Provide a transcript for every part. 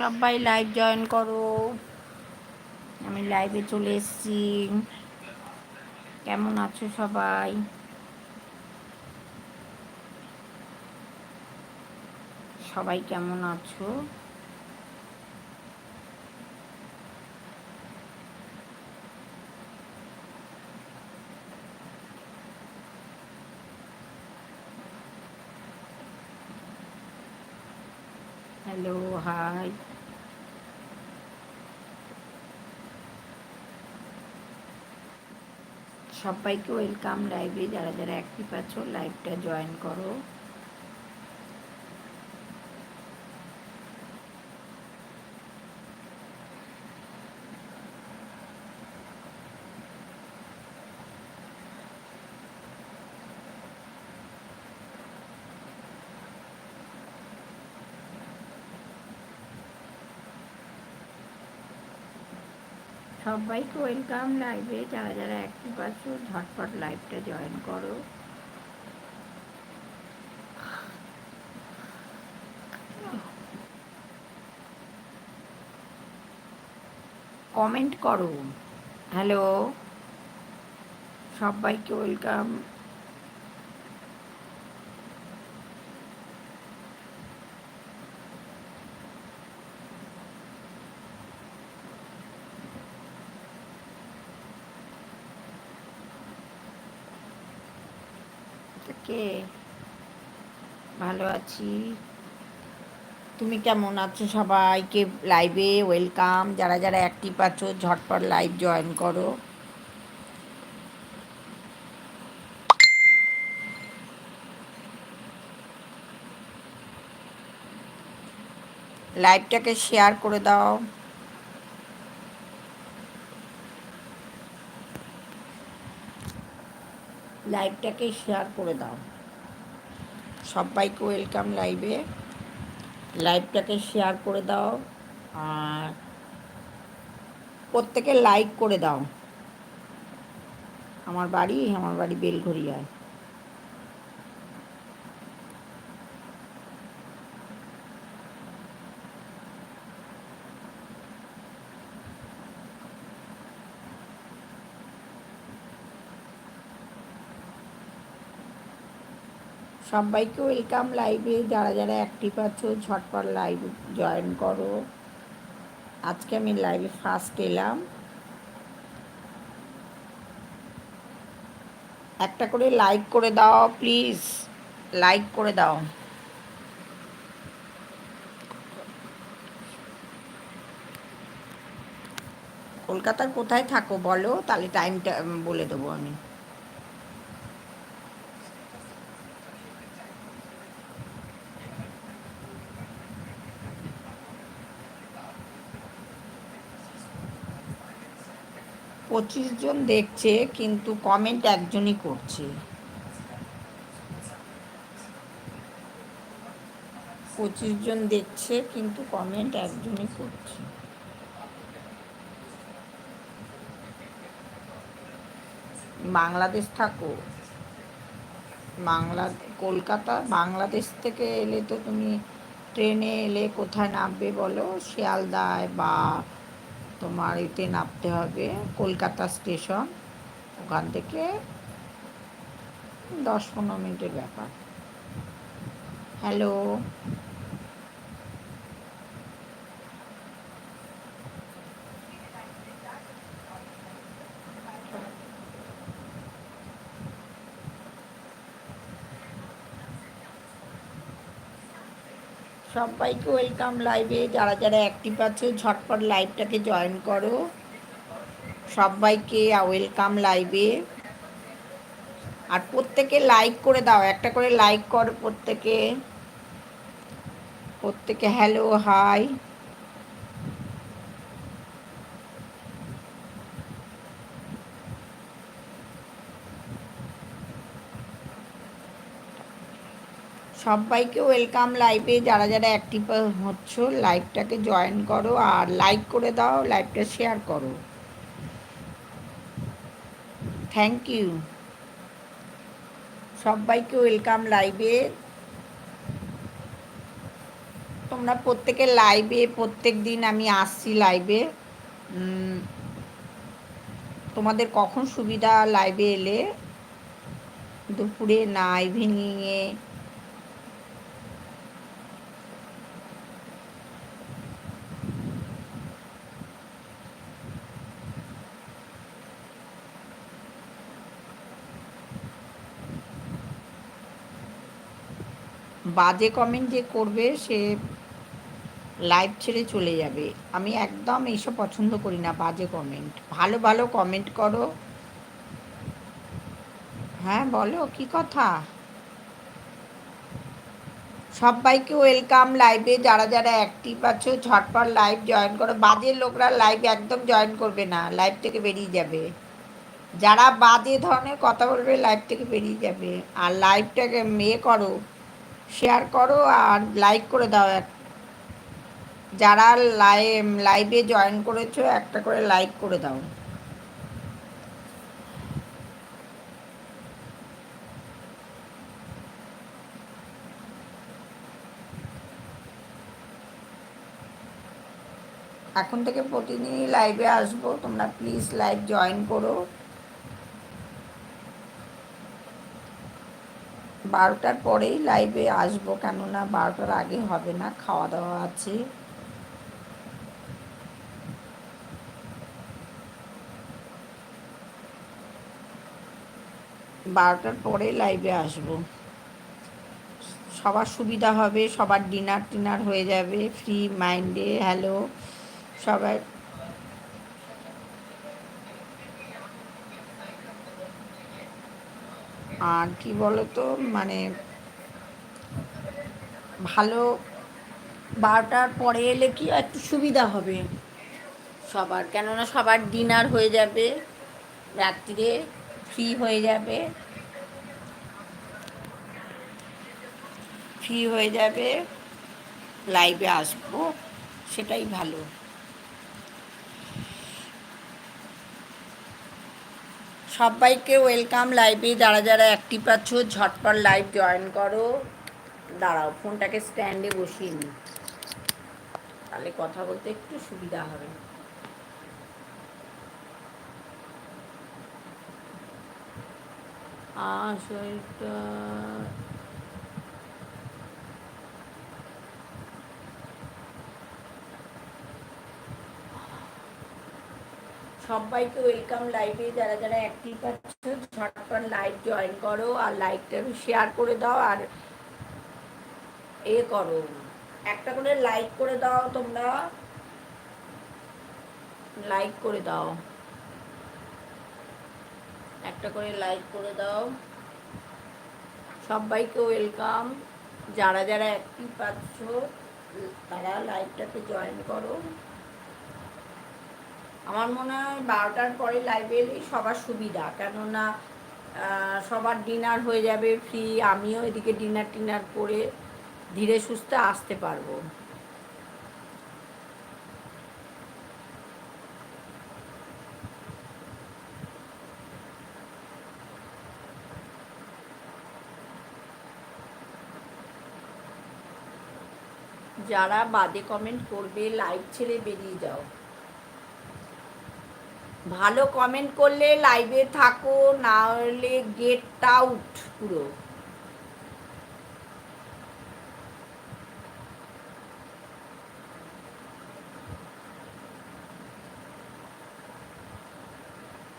সবাই live join করো। আমি লাইভে চলে এসেছি। কেমন আছো সবাই? সবাই কেমন আছো? হ্যালো হাই সবাইকে ওয়েলকাম লাইভে যারা যারা অ্যাক্টিভ আছো লাইভটা জয়েন করো। সবাইকে ওয়েলকাম লাইভে। যারা যারা অ্যাক্টিভ আছো, ঝটপট লাইভটা জয়েন করো। কমেন্ট করো। হ্যালো সবাইকে ওয়েলকাম কে ভালো আছি। তুমি কেমন আছো সবাইকে? লাইভে ওয়েলকাম যারা যারা অ্যাক্টিভ আছো, ঝটপট লাইভ জয়েন করো। লাইভটাকে শেয়ার করে দাও। লাইভটাকে শেয়ার করে দাও। সবাইকে ওয়েলকাম লাইভে। লাইভটাকে শেয়ার করে দাও আর প্রত্যেকে লাইক করে দাও। আমার বাড়ি আমার বাড়ি বেলঘরিয়ায় সবাইকে ওয়েলকাম লাইভে, যারা যারা অ্যাক্টিভ আছো, ঝটপট লাইভ জয়েন করো। আজকে আমি লাইভে ফার্স্ট এলাম। একটা করে লাইক করে দাও প্লিজ লাইক করে দাও। কলকাতার কোথায় থাকো বলো, তাহলে টাইমটা বলে দেবো আমি। পঁচিশ জন দেখছে, কিন্তু কমেন্ট একজনই করছে। পঁচিশ জন দেখছে, কিন্তু কমেন্ট একজনই করছে। বাংলাদেশ থাকো। বাংলা, কলকাতা, বাংলাদেশ থেকে এলে তো তুমি ট্রেনে এলে কোথায় নামবে বলো? শিয়ালদায় বা তোমার এতে নামতে হবে কলকাতা স্টেশন। ওখান থেকে দশ পনেরো মিনিটের ব্যাপার। হ্যালো। সবাইকে ওয়েলকাম লাইভে। যারা যারা অ্যাক্টিভ আছে, ঝটপট লাইভটাকে জয়েন করো। সবাইকে ওয়েলকাম লাইভে। আর প্রত্যেকে লাইক করে দাও, একটা করে লাইক করো প্রত্যেকে। প্রত্যেকে হ্যালো হাই সবাইকে ওয়েলকাম লাইভে যারা যারা অ্যাক্টিভ হচ্ছ লাইভটাকে জয়েন করো আর লাইক করে দাও লাইভটা শেয়ার করো। থ্যাংক ইউ সবাইকে ওয়েলকাম লাইভে তোমরা প্রত্যেকে লাইভে প্রত্যেক দিন আমি আসছি লাইভে তোমাদের কখন সুবিধা লাইভে এলে? দুপুরে না ইভিনিংয়ে বাজে কমেন্ট যে করবে, সে লাইভ ছেড়ে চলে যাবে। আমি একদম এইসব পছন্দ করি না, বাজে কমেন্ট ভালো ভালো কমেন্ট করো। হ্যাঁ বলো, কি কথা? সবাইকে ওয়েলকাম লাইভে যারা যারা অ্যাক্টিভ আছো, ঝটপট লাইভ জয়েন করো। বাজে লোকরা লাইভ একদম জয়েন করবে না লাইভ থেকে বেরিয়ে যাবে। যারা বাজে ধরনের কথা বলবে লাইভ থেকে বেরিয়ে যাবে। আর লাইভটাকে মেয়ে করো শেয়ার করো আর লাইক করে দাও এক। যারা লাইভ লাইভে জয়েন করেছ, একটা করে লাইক করে দাও। এখন থেকে প্রতিদিনই লাইভে আসব, তোমরা প্লিজ লাইভ জয়েন করো। বারোটার পরেই লাইভে আসব, কেননা বারোটার আগে হবে না খাওয়া দাওয়া আছে। বারোটার পরে লাইভে আসব। সবার সুবিধা হবে, সবার ডিনার টিনার হয়ে যাবে ফ্রি মাইন্ডে হ্যালো সবাই আর কি বলতো মানে ভালো বারোটার পরে এলে কি একটু সুবিধা হবে? সবার, কেননা সবার ডিনার হয়ে যাবে, রাত্রিরে ফ্রি হয়ে যাবে। ফ্রি হয়ে যাবে লাইভে আসব, সেটাই ভালো। সবাইকে ওয়েলকাম লাইভে, যারা যারা অ্যাক্টিভ আছো, ঝটপট লাইভ জয়েন করো। দাঁড়াও, ফোনটাকে স্ট্যান্ডে বসিয়ে নিই তাহলে কথা বলতে একটু সুবিধা হবে। আশয়টা সবাইকে ওয়েলকাম লাইভে, যারা যারা অ্যাক্টিভ আছো, ঝটপট লাইভ জয়েন করো আর লাইভটা শেয়ার করে দাও আর এ করো। একটা করে লাইক করে দাও তোমরা। লাইক করে দাও। একটা করে লাইক করে দাও। সবাইকে ওয়েলকাম। যারা যারা অ্যাক্টিভ পাচ্ছ তারা লাইভটাতে জয়েন করো। আমার মনে হয় বারোটার পরে লাইভে এলেই সবার সুবিধা। কেননা সবার ডিনার হয়ে যাবে ফ্রি আমিও এদিকে ডিনার টিনার করে ধীরে সুস্থে আসতে পারব। যারা বাদে কমেন্ট করবে লাইভ ছেড়ে বেরিয়ে যাও। ভালো কমেন্ট করলে লাইভে থাকো, না হলে গেট আউট পুরো।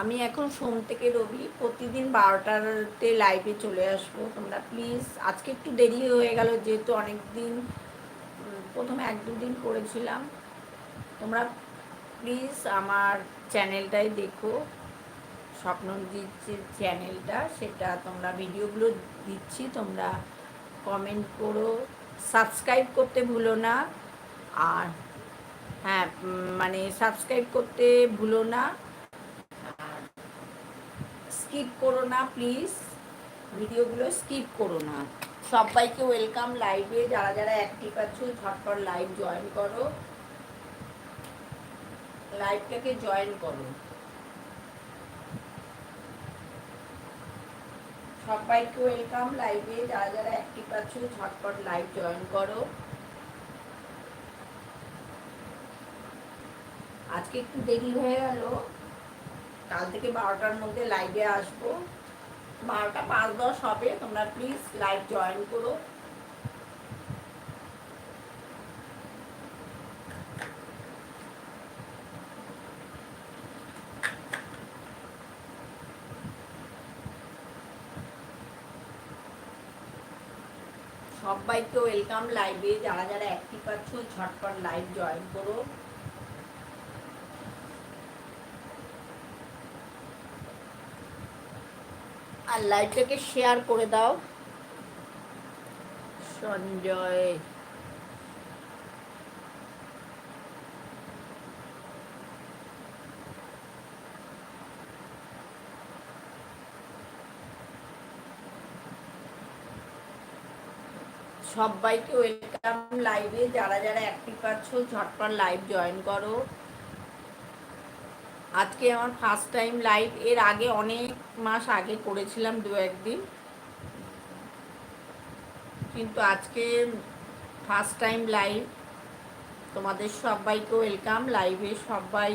আমি এখন সোম থেকে রবি, প্রতিদিন বারোটাতে লাইভে চলে আসব তোমরা প্লিজ আজকে একটু দেরি হয়ে গেল, যেহেতু অনেক দিন প্রথমে এক দুদিন করেছিলাম। তোমরা প্লিজ আমার চ্যানেলটাই দেখো। স্বপ্নজিৎ যে চ্যানেলটা, সেটা তোমরা ভিডিওগুলো দিচ্ছি, তোমরা কমেন্ট করো। সাবস্ক্রাইব করতে ভুলো না। আর হ্যাঁ মানে সাবস্ক্রাইব করতে ভুলো না। স্কিপ করো না প্লিজ ভিডিওগুলো স্কিপ করো না। সবাইকে ওয়েলকাম লাইভে যারা যারা অ্যাক্টিভ আছো, ঝটপট লাইভ জয়েন করো। লাইভটাকে জয়েন করো। সবাইকে ওয়েলকাম লাইভে, যারা যারা অ্যাক্টিভ আছো, ঝটপট লাইভ জয়েন করো। আজকে একটু দেরি হয়ে গেল। কাল থেকে বারোটার মধ্যে লাইভে আসব। বারোটা পাঁচ দশ হবে, তোমরা প্লিজ লাইভ জয়েন করো। সবাইকে ওয়েলকাম লাইভে যারা যারা অ্যাক্টিভ আছো, ঝটপট লাইভ জয়েন করো। আর লাইভটাকে শেয়ার করে দাও। সঞ্জয়। সবাইকে ওয়েলকাম লাইভে, যারা যারা অ্যাক্টিভ আছো, ঝটপট লাইভ জয়েন করো। আজকে আমার ফার্স্ট টাইম লাইভ এর আগে অনেক মাস আগে করেছিলাম দু একদিন। কিন্তু আজকে ফার্স্ট টাইম লাইভ তোমাদের সবাইকে ওয়েলকাম। লাইভে সবাই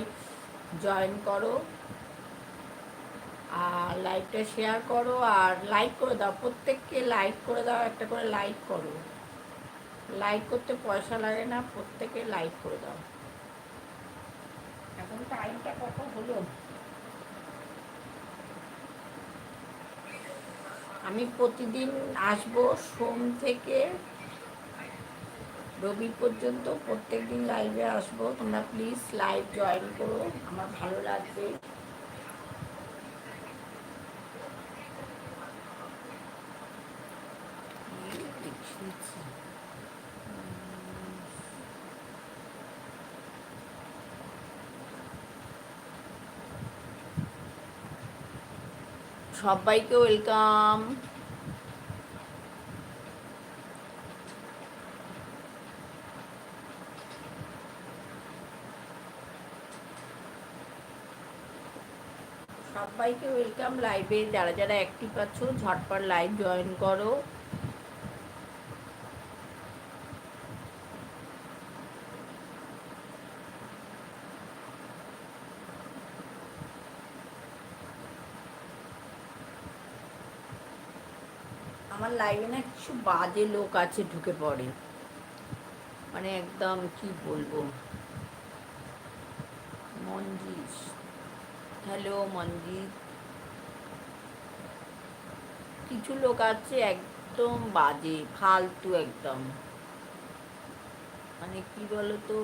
জয়েন করো। আর লাইভটা শেয়ার করো আর লাইক করে দাও। প্রত্যেককে লাইক করে দাও, একটা করে লাইক করো। লাইক করতে পয়সা লাগে না প্রত্যেকে লাইক করে দাও। এখন টাইমটা কত হলো? আমি প্রতিদিন আসব সোম থেকে রবি পর্যন্ত প্রত্যেক দিন লাইভে আসব। তোমরা প্লিজ লাইভ জয়েন করো। আমার ভালো লাগবে। সবাইকে ওয়েলকাম। সবাইকে ওয়েলকাম লাইভে। যারা যারা অ্যাক্টিভ আছো ঝটপট লাইভ জয়েন করো আমার লাইভে না কিছু বাজে লোক আছে ঢুকে পড়ে। মানে একদম কি বলব? মঞ্জিত হ্যালো মঞ্জিত কিছু লোক আছে একদম বাজে, ফালতু একদম। মানে কি বলতো?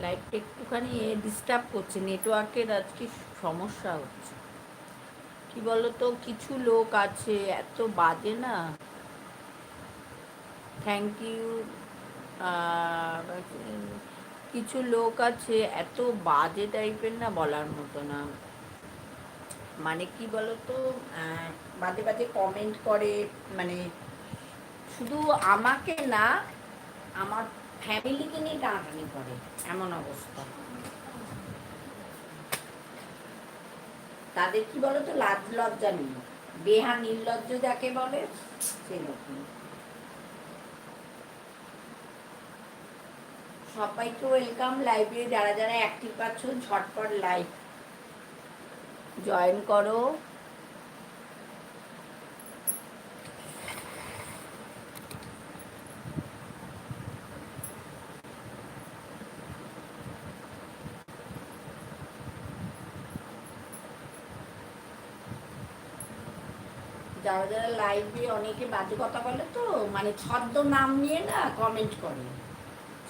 লাইটটা একটুখানি ডিস্টার্ব করছে নেটওয়ার্কের আজকে সমস্যা হচ্ছে। কি বলতো, কিছু লোক আছে, এত বাজে না। থ্যাংক ইউ কিছু লোক আছে, এত বাজে টাইপের না বলার মতো না। মানে কি বলতো বাজে বাজে কমেন্ট করে মানে শুধু আমাকে না, আমার ফ্যামিলিকে নিয়ে টানাটানি করে, এমন অবস্থা। তাদের কি বলতো? লাজ লজ্জা নেই। বেহা নির্লজ্জ যাকে বলে সেরকম সবাইকে ওয়েলকাম লাইভে যারা যারা অ্যাক্টিভ আছো, ঝটপট লাইভ জয়েন করো। যারা যারা লাইভে অনেকে বাজে কথা বলে তো মানে ছদ্ম নাম নিয়ে না কমেন্ট করে।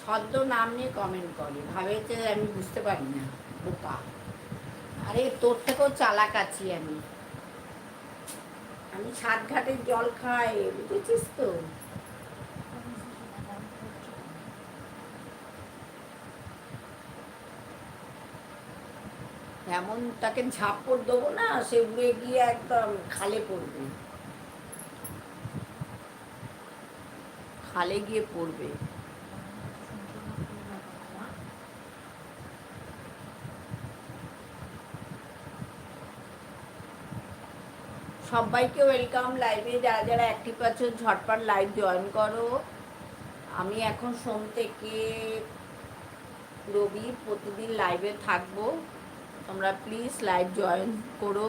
ছদ্ম নাম নিয়ে কমেন্ট করে। ভাবে যে আমি বুঝতে পারি না। বোকা আরে তোর থেকেও চালাক আছি আমি। আমি সাত ঘাটের জল খাই, বুঝেছিস তো? এমন তাকে ঝাপড় দেবো না, সে উড়ে গিয়ে একদম খালে পড়বে। খালে গিয়ে পড়বে। সবাইকে ওয়েলকাম লাইভে, যারা যারা অ্যাক্টিভ আছো, ঝটপট লাইভ জয়েন করো। আমি এখন সোম থেকে রবি প্রতিদিন লাইভে থাকব। তোমরা প্লিজ লাইভ জয়েন করো।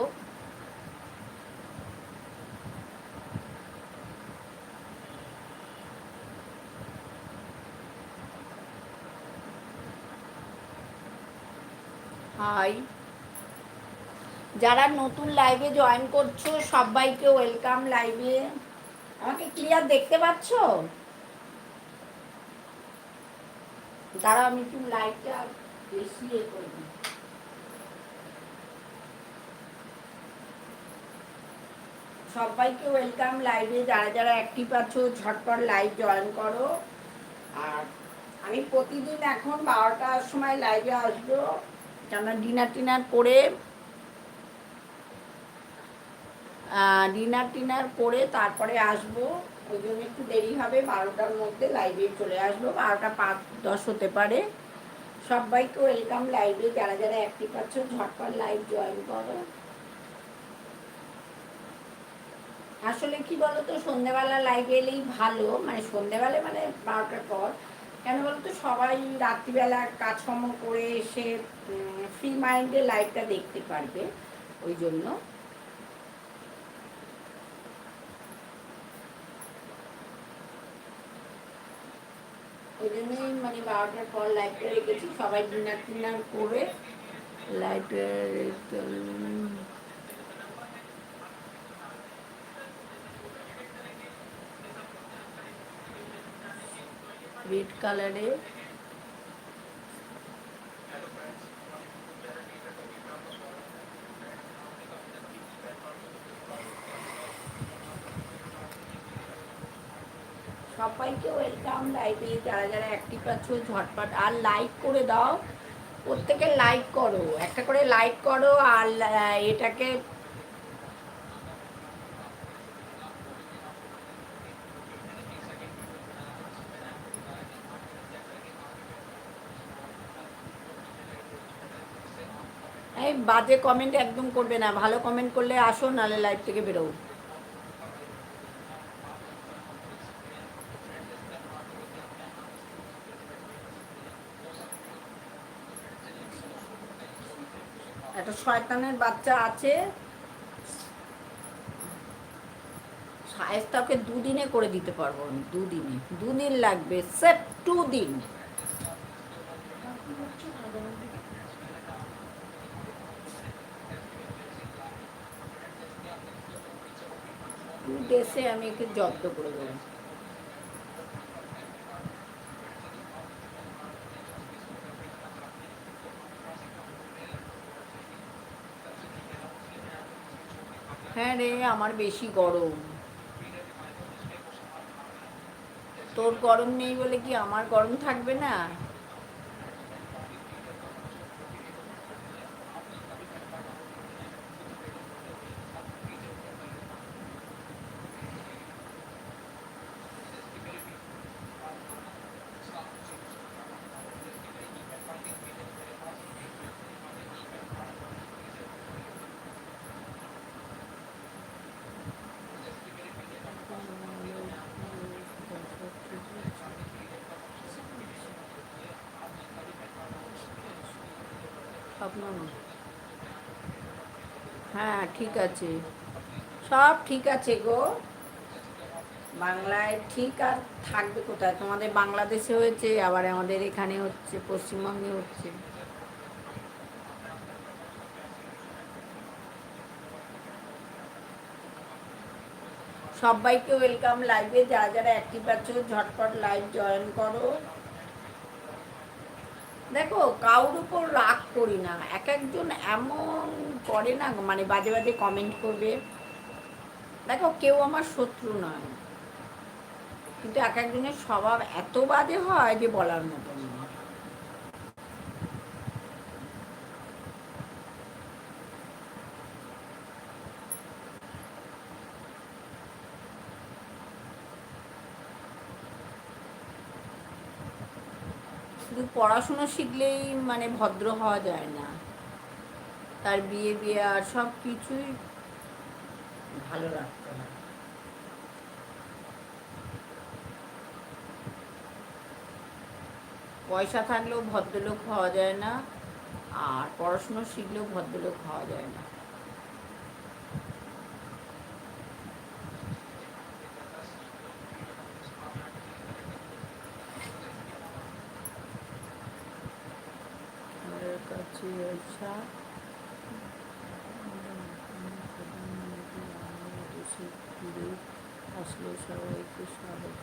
হাই যারা নতুন লাইভে জয়েন করছ, সবাইকে ওয়েলকাম লাইভে আমাকে ক্লিয়ার দেখতে পাচ্ছ? দাঁড়া আমি একটু লাইটটা বেশি এ করব সবাইকে ওয়েলকাম লাইভে, যারা যারা অ্যাক্টিভ আছো, ঝটপট লাইভ জয়েন করো। আর আমি প্রতিদিন এখন বারোটার সময় লাইভে আসব। কেন ডিনার টিনার করে ডিনার টিনার করে তারপরে আসব। ওই জন্য একটু দেরি হবে, বারোটার মধ্যে লাইভে চলে আসব। বারোটা পাঁচ, দশ হতে পারে। সবাইকে ওয়েলকাম লাইভে যারা যারা অ্যাক্টিভ আছো, ঝটপট লাইভ জয়েন করো। আসলে কি বলতো সন্ধেবেলা লাইভে এলেই ভালো। মানে সন্ধেবেলা মানে বারোটার পর। কেন বলতো, সবাই রাত্রিবেলা কাজকর্ম করে এসে ফ্রি মাইন্ডে লাইভটা দেখতে পারবে। ওই জন্য। ওই জন্যই মানে বারোটার পর লাইভটা রেখেছি। সবাই ডিনার টিনার করে লাইভটা রেড কালারে সবাইকে ওয়েলকাম লাইভে যারা যারা অ্যাক্টিভ আছো, ঝটপট আর লাইক করে দাও। প্রত্যেকে লাইক করো। একটা করে লাইক করো আর এটাকে বাজে কমেন্ট একদম করবে না। ভালো কমেন্ট করলে আসো, নাহলে লাইভ থেকে বেরো একটা শয়তানের বাচ্চা আছে। সায়েস্তাকে দুদিনে করে দিতে পারব আমি, দুদিনে। দুদিন লাগবে সেট টু দিন ডেসে আমি একে জব্দ করে দেবো হ্যাঁ রে, আমার বেশি গরম। তোর গরম নেই বলে কি আমার গরম থাকবে না? আপনার হ্যাঁ ঠিক আছে। সব ঠিক আছে গো। বাংলায় ঠিক আর থাকবে কোথায়? তোমাদের বাংলাদেশে হয়েছে, আবার আমাদের এখানে হচ্ছে, পশ্চিমবঙ্গে হচ্ছে। সবাইকে ওয়েলকাম লাইভে যারা যারা অ্যাক্টিভ আছো, ঝটপট লাইভ জয়েন করো। দেখো, কারোর উপর রাগ করি না। এক একজন এমন করে না মানে বাজে বাজে কমেন্ট করবে। দেখো, কেউ আমার শত্রু নয়। কিন্তু এক একজনের স্বভাব এত বাজে হয় যে বলার মতো না শুধু পড়াশুনো শিখলেই মানে ভদ্র হওয়া যায় না। তার বিয়ে বিয়ে আর সব কিছুই ভালো রাখতে হয় পয়সা থাকলেও ভদ্রলোক হওয়া যায় না, আর পড়াশুনো শিখলেও ভদ্রলোক হওয়া যায় না। আসলে সবাইকে স্বাগত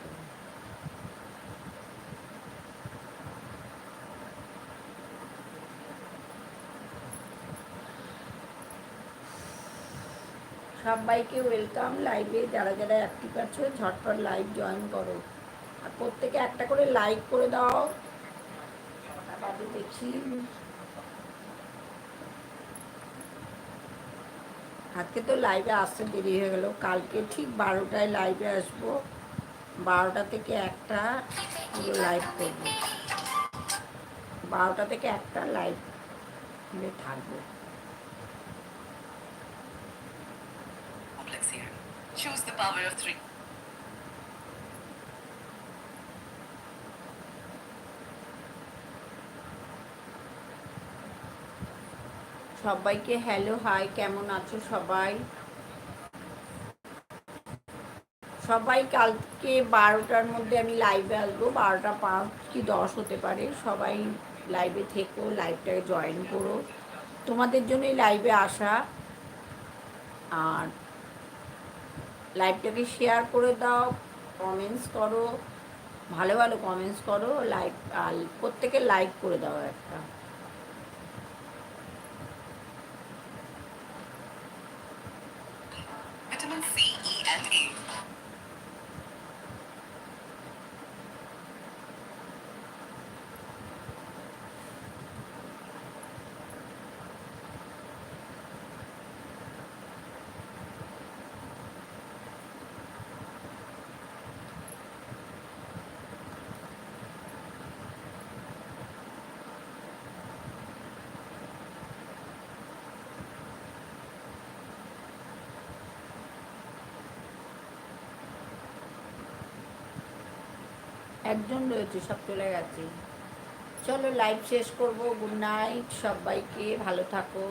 সবাইকে ওয়েলকাম লাইভে, যারা যারা অ্যাক্টিভ আছো, ঝটপট লাইভ জয়েন করো। আর প্রত্যেকে একটা করে লাইক করে দাও। দেখি। আজকে তো লাইভে আসতে দেরি হয়ে গেল কালকে ঠিক বারোটায় লাইভে আসব বারোটা থেকে একটা পুরো লাইভ করব বারোটা থেকে একটা লাইভ থাকব. Choose the power of three. সবাইকে হ্যালো, হাই, কেমন আছো সবাই? সবাই কালকে বারোটার মধ্যে আমি লাইভে আসব, বারোটা পাঁচ কি দশ হতে পারে। সবাই লাইভে থেকো লাইভটাকে জয়েন করো। তোমাদের জন্যই লাইভে আসা। আর লাইভটাকে শেয়ার করে দাও কমেন্টস করো, ভালো ভালো কমেন্টস করো লাইক আর প্রত্যেকে লাইক করে দাও একটা। একজন রয়েছে সব চলে গেছে। চলো লাইভ শেষ করব। গুড নাইট সবাইকে ভালো থাকো।